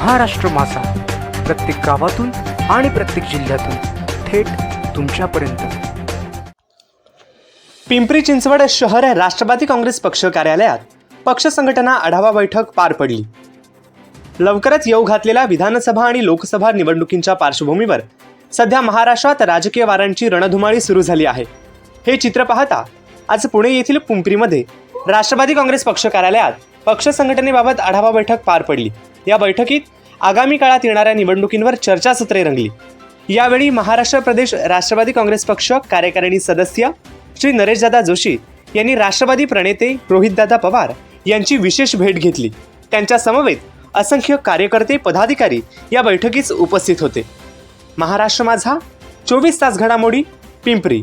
महाराष्ट्र मासा प्रत्येक गावातून आणि प्रत्येक जिल्ह्यातून थेट तुमच्यापर्यंत. पिंपरी चिंचवड शहर राष्ट्रवादी काँग्रेस पक्ष कार्यालयात पक्ष संघटना आढावा बैठक पार पडली. लवकरच येऊ घातलेल्या विधानसभा आणि लोकसभा निवडणुकींच्या पार्श्वभूमीवर सध्या महाराष्ट्रात राजकीय वारांची रणधुमाळी सुरू झाली आहे. हे चित्र पाहता आज पुणे येथील पिंपरीमध्ये राष्ट्रवादी काँग्रेस पक्ष कार्यालयात पक्ष संघटनेबाबत आढावा बैठक पार पडली. या बैठकीत आगामी काळात येणाऱ्या निवडणुकींवर चर्चासत्रे रंगली. यावेळी महाराष्ट्र प्रदेश राष्ट्रवादी काँग्रेस पक्ष कार्यकारिणी सदस्य श्री नरेशदादा जोशी यांनी राष्ट्रवादी प्रणेते रोहितदादा पवार यांची विशेष भेट घेतली. त्यांच्या समवेत असंख्य कार्यकर्ते पदाधिकारी या बैठकीस उपस्थित होते. महाराष्ट्र माझा चोवीस तास घडामोडी पिंपरी.